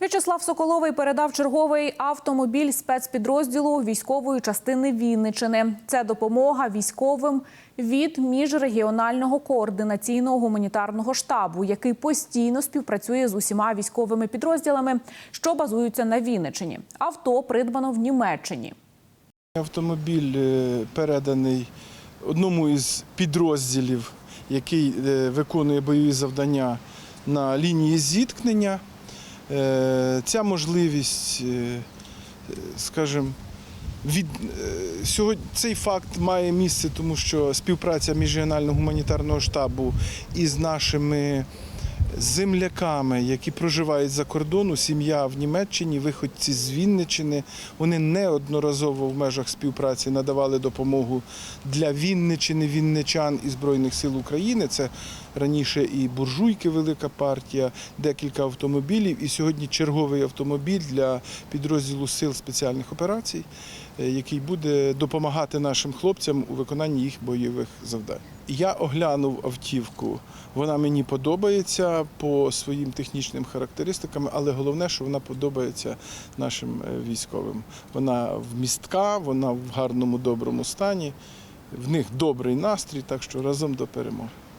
В'ячеслав Соколовий передав черговий автомобіль спецпідрозділу військової частини Вінничини. Це допомога військовим від міжрегіонального координаційного гуманітарного штабу, який постійно співпрацює з усіма військовими підрозділами, що базуються на Вінничині. Авто придбано в Німеччині. Автомобіль е, переданий одному із підрозділів, який е, виконує бойові завдання на лінії зіткнення. Е, Ця можливість, е, скажімо, від е, сьогодні цей факт має місце, тому що співпраця міжрегіонального гуманітарного штабу із нашими земляками, які проживають за кордону, сім'я в Німеччині, виходці з Вінничини, вони неодноразово в межах співпраці надавали допомогу для Вінничини, Вінничан і Збройних сил України. Це раніше і буржуйки, велика партія, декілька автомобілів. І сьогодні черговий автомобіль для підрозділу сил спеціальних операцій, е, який буде допомагати нашим хлопцям у виконанні їх бойових завдань. Я оглянув автівку. Вона мені подобається по своїм технічним характеристикам, але головне, що вона подобається нашим е, військовим. Вона вмістка, вона в гарному доброму стані. В них добрий настрій, так що разом до перемоги.